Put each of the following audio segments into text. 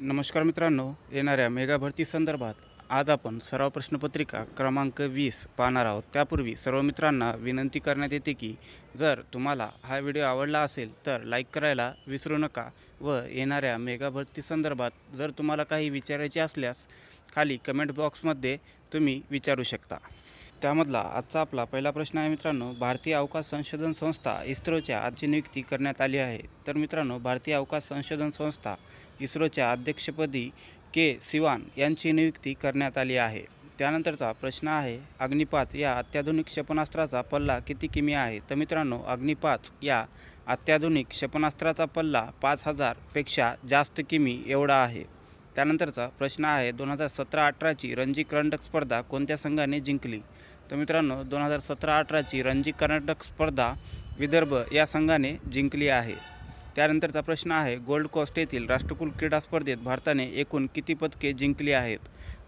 नमस्कार मित्रांनो येणाऱ्या मेगा भरती संदर्भात आज आपण सराव प्रश्नपत्रिका क्रमांक वीस पाहणार आहोत. त्यापूर्वी सर्व मित्रांना विनंती करण्यात येते की जर तुम्हाला हा व्हिडिओ आवडला असेल तर लाईक करायला विसरू नका व येणाऱ्या मेगा भरती संदर्भात जर तुम्हाला काही विचारायचे असल्यास खाली कमेंट बॉक्समध्ये तुम्ही विचारू शकता. त्यामधला आजचा आपला पहिला प्रश्न आहे मित्रांनो भारतीय अवकाश संशोधन संस्था इस्रोच्या आजची नियुक्ती करण्यात आली आहे. तर मित्रांनो भारतीय अवकाश संशोधन संस्था इस्रोच्या अध्यक्षपदी के सिवान यांची नियुक्ती करण्यात आली आहे. त्यानंतरचा प्रश्न आहे अग्निपाच या अत्याधुनिक क्षेपणास्त्राचा पल्ला किती किमी आहे? तर मित्रांनो अग्निपाच या अत्याधुनिक क्षेपणास्त्राचा पल्ला पाच हजारपेक्षा जास्त किमी एवढा आहे. त्यानंतरचा प्रश्न आहे दोन हजार सतरा अठराची रणजी करंडक स्पर्धा कोणत्या संघाने जिंकली? तर मित्रांनो दोन हजार सतरा अठराची रणजी कर्नाटक स्पर्धा विदर्भ या संघाने जिंकली आहे. त्यानंतरचा प्रश्न आहे गोल्ड कोस्ट येथील राष्ट्रकुल क्रीडा स्पर्धेत भारताने एकूण किती पदके जिंकली आहेत?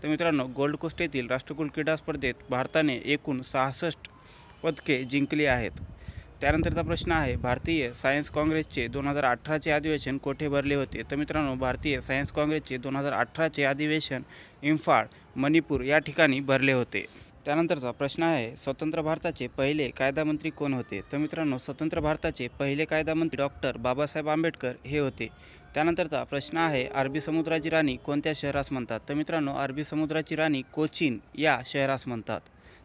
तर मित्रांनो गोल्ड कोस्ट येथील राष्ट्रकुल क्रीडा स्पर्धेत भारताने एकूण सहासष्ट पदके जिंकली आहेत. त्यानंतरचा प्रश्न आहे भारतीय सायन्स काँग्रेसचे दोन हजार अठराचे अधिवेशन कोठे भरले होते? तर मित्रांनो भारतीय सायन्स काँग्रेसचे दोन हजार अठराचे अधिवेशन इम्फाळ मणिपूर या ठिकाणी भरले होते. त्यानंतरचा प्रश्न आहे स्वतंत्र भारताचे पहिले कायदामंत्री कोण होते? तर मित्रांनो स्वतंत्र भारताचे पहिले कायदामंत्री डॉक्टर बाबासाहेब आंबेडकर हे होते. त्यानंतरचा प्रश्न आहे अरबी समुद्राची राणी कोणत्या शहरास म्हणतात? तर मित्रांनो अरबी समुद्राची राणी कोचीन या शहरास म्हणतात.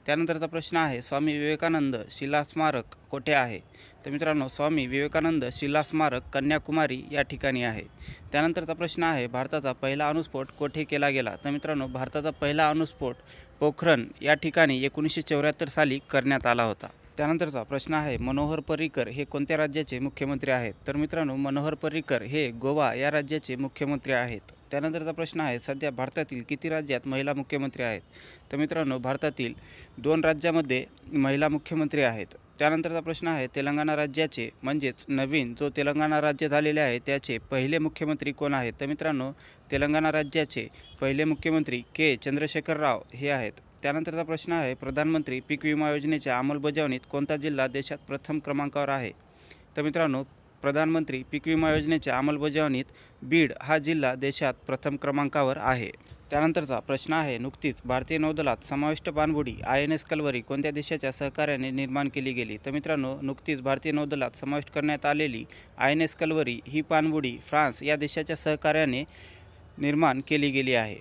त्यानंतरचा प्रश्न आहे स्वामी विवेकानंद शिला स्मारक कोठे आहे? तर मित्रांनो स्वामी विवेकानंद शिला स्मारक कन्याकुमारी या ठिकाणी आहे. त्यानंतरचा प्रश्न आहे भारताचा पहिला अणुस्फोट कोठे केला गेला? तर मित्रांनो भारताचा पहिला अणुस्फोट पोखरण या ठिकाणी एकोणीसशे चौऱ्याहत्तर साली करण्यात आला होता. त्यानंतरचा प्रश्न आहे मनोहर पर्रिकर हे कोणत्या राज्याचे मुख्यमंत्री आहेत? तर मित्रांनो मनोहर पर्रिकर हे गोवा या राज्याचे मुख्यमंत्री आहेत. त्यानंतरचा प्रश्न आहे सध्या भारतातील किती राज्यात महिला मुख्यमंत्री आहेत? तर मित्रांनो भारतातील दोन राज्यामध्ये महिला मुख्यमंत्री आहेत. त्यानंतरचा प्रश्न आहे तेलंगणा राज्याचे म्हणजेच नवीन जो तेलंगणा राज्य झालेले आहे त्याचे पहिले मुख्यमंत्री कोण आहेत? तर मित्रांनो तेलंगणा राज्याचे पहिले मुख्यमंत्री के. चंद्रशेखर राव हे आहेत. त्यानंतरचा प्रश्न आहे प्रधानमंत्री पीक विमा योजनेच्या अंमलबजावणीत कोणता जिल्हा देशात प्रथम क्रमांकावर आहे? तर मित्रांनो प्रधानमंत्री पीक विमा योजनेच्या अंमलबजावणीत बीड हा जिल्हा देशात प्रथम क्रमांकावर आहे. त्यानंतरचा प्रश्न आहे नुकतीच भारतीय नौदलात समाविष्ट पाणबुडी आय एन एस कलवरी कोणत्या देशाच्या सहकार्याने निर्माण केली गेली? तर मित्रांनो नुकतीच भारतीय नौदलात समाविष्ट करण्यात आलेली आय एन एस कलवरी ही पाणबुडी फ्रान्स या देशाच्या सहकार्याने निर्माण केली गेली आहे.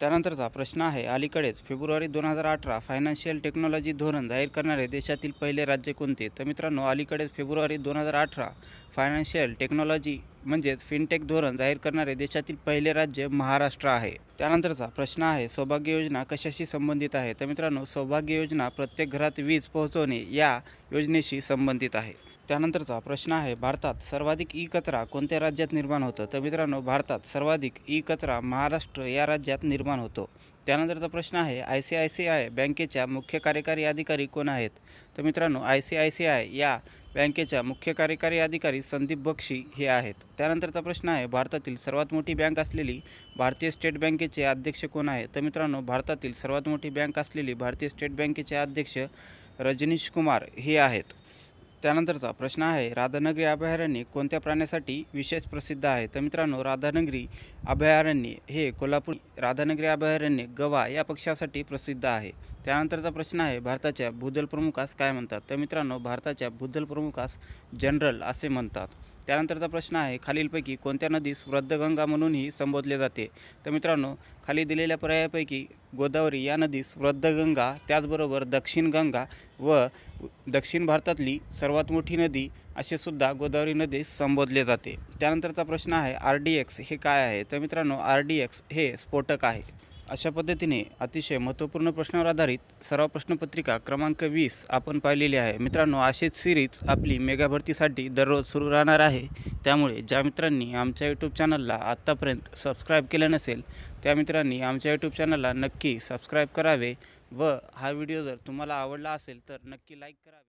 त्यानंतरचा प्रश्न आहे. अलीकडेच फेब्रुवारी दोन हजार अठरा फायनान्शियल टेक्नॉलॉजी धोरण जाहीर करणारे देशातील पहिले राज्य कोणते? तर मित्रांनो अलीकडेच फेब्रुवारी दोन हजार अठरा फायनान्शियल टेक्नॉलॉजी म्हणजेच फिनटेक धोरण जाहीर करणारे देशातील पहिले राज्य महाराष्ट्र आहे. त्यानंतरचा प्रश्न आहे सौभाग्य योजना कशाशी संबंधित आहे? तर मित्रांनो सौभाग्य योजना प्रत्येक घरात वीज पोहोचवणे या योजनेशी संबंधित आहे. त्यानंतरचा प्रश्न आहे भारतात सर्वाधिक ई कचरा कोणत्या राज्यात निर्माण होतं? तर मित्रांनो भारतात सर्वाधिक ई कचरा महाराष्ट्र या राज्यात निर्माण होतो. त्यानंतरचा प्रश्न आहे I C I C I बँकेच्या मुख्य कार्यकारी अधिकारी कोण आहेत? तर मित्रांनो I C I C I या बँकेच्या मुख्य कार्यकारी अधिकारी संदीप बक्षी हे आहेत. त्यानंतरचा प्रश्न आहे भारतातील सर्वात मोठी बँक असलेली भारतीय स्टेट बँकेचे अध्यक्ष कोण आहे तर मित्रांनो भारतातील सर्वात मोठी बँक असलेली भारतीय स्टेट बँकेचे अध्यक्ष रजनीश कुमार हे आहेत. त्यानंतरचा प्रश्न आहे राधानगरी अभयारण्य कोणत्या प्राण्यासाठी विशेष प्रसिद्ध आहे? तर मित्रांनो राधानगरी अभयारण्य हे कोल्हापूर राधानगरी अभयारण्य गवा या पक्षासाठी प्रसिद्ध आहे. त्यानंतरचा प्रश्न आहे भारताच्या भूदल प्रमुखास काय म्हणतात? तर मित्रांनो भारताच्या भूदल प्रमुखास जनरल असे म्हणतात. त्यानंतरचा प्रश्न आहे खालीलपैकी कोणत्या नदीस वृद्धगंगा म्हणूनही संबोधले जाते? तर मित्रांनो खाली दिलेल्या पर्यायापैकी गोदावरी या नदीस वृद्धगंगा त्याचबरोबर दक्षिण गंगा व दक्षिण भारतातली सर्वात मोठी नदी असे सुद्धा गोदावरी नदीस संबोधले जाते. त्यानंतरचा प्रश्न आहे आर डी एक्स हे काय आहे? तर मित्रांनो आर डी एक्स हे स्फोटक आहे. अशा पद्धतीने अतिशय महत्त्वपूर्ण प्रश्नावर आधारित सराव प्रश्नपत्रिका क्रमांक वीस आपण पाहिलेली आहे. मित्रांनो अशीच सिरीज आपली मेगा भरतीसाठी दररोज सुरू राहणार आहे. त्यामुळे ज्या मित्रांनी आमच्या यूट्यूब चॅनलला आत्तापर्यंत सबस्क्राईब केलं नसेल त्या मित्रांनी आमच्या यूट्यूब चॅनलला नक्की सबस्क्राईब करावे व हा व्हिडिओ जर तुम्हाला आवडला असेल तर नक्की लाईक करावे.